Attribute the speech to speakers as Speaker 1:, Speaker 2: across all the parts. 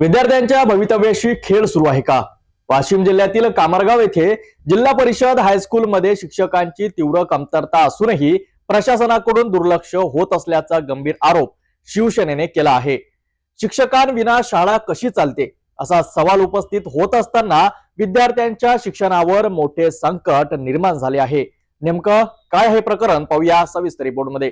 Speaker 1: विद्यार्थ्यांच्या भवितव्याशी खेळ सुरू आहे का? वाशिम जिल्ह्यातील कामरगाव येथे जिल्हा परिषद हायस्कूलमध्ये शिक्षकांची तीव्र कमतरता असूनही प्रशासनाकडून दुर्लक्ष होत असल्याचा गंभीर आरोप शिवसेनेने केला आहे. शिक्षकांविना शाळा कशी चालते? असा सवाल उपस्थित होत असताना विद्यार्थ्यांच्या शिक्षणावर मोठे संकट निर्माण झाले आहे. नेमकं काय हे प्रकरण पाहूया सविस्तर रिपोर्टमध्ये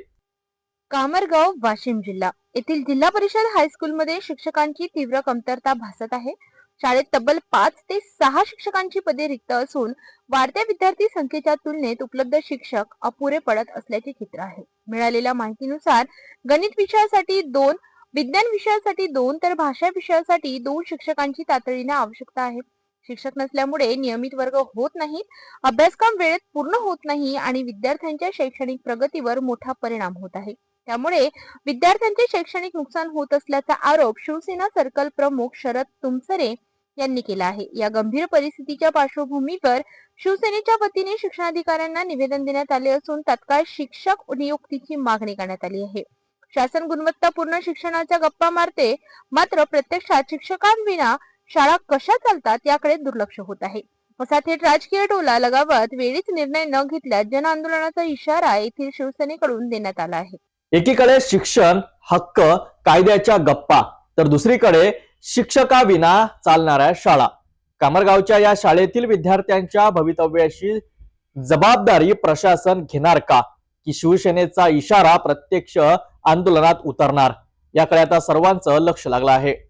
Speaker 2: कामरगाव वाशिम जिल्हा. येथील जिल्हा परिषद हायस्कूलमध्ये शिक्षकांची तीव्र कमतरता भासत आहे. शाळेत तब्बल पाच ते सहा शिक्षकांची पदे रिक्त असून वाढत्या विद्यार्थी संख्येच्या तुलनेत उपलब्ध शिक्षक अपुरे पडत असल्याचे चित्र आहे. मिळालेल्या माहितीनुसार गणित विषयासाठी दोन विज्ञान विषयासाठी दोन तर भाषा विषयासाठी दोन शिक्षकांची तातडीने आवश्यकता आहे. शिक्षक नसल्यामुळे नियमित वर्ग होत नाहीत अभ्यासक्रम वेळेत पूर्ण होत नाही आणि विद्यार्थ्यांच्या शैक्षणिक प्रगतीवर मोठा परिणाम होत आहे. त्यामुळे विद्यार्थ्यांचे शैक्षणिक नुकसान होत असल्याचा आरोप शिवसेना सर्कल प्रमुख शरद तुमसरे यांनी केला आहे. या गंभीर परिस्थितीच्या पार्श्वभूमीवर शिवसेनेच्या वतीने शिक्षणाधिकाऱ्यांना निवेदन देण्यात आले असून तत्काळ शिक्षक नियुक्तीची मागणी करण्यात आली आहे. शासन गुणवत्तापूर्ण शिक्षणाच्या गप्पा मारते मात्र प्रत्यक्षात शिक्षकांविना शाळा कशा चालतात याकडे दुर्लक्ष होत आहे. असा थेट राजकीय टोला लगावत वेळीच निर्णय न घेतल्यास जन आंदोलनाचा इशारा येथील शिवसेनेकडून देण्यात आला आहे.
Speaker 1: एकीकडे शिक्षण हक्क कायद्याच्या गप्पा तर दुसरीकडे शिक्षकाविना चालणाऱ्या शाळा. कामरगावच्या या शाळेतील विद्यार्थ्यांच्या भवितव्याशी जबाबदारी प्रशासन घेणार का? की शिवसेनेचा इशारा प्रत्यक्ष आंदोलनात उतरणार? याकडे आता सर्वांचं लक्ष लागलं आहे.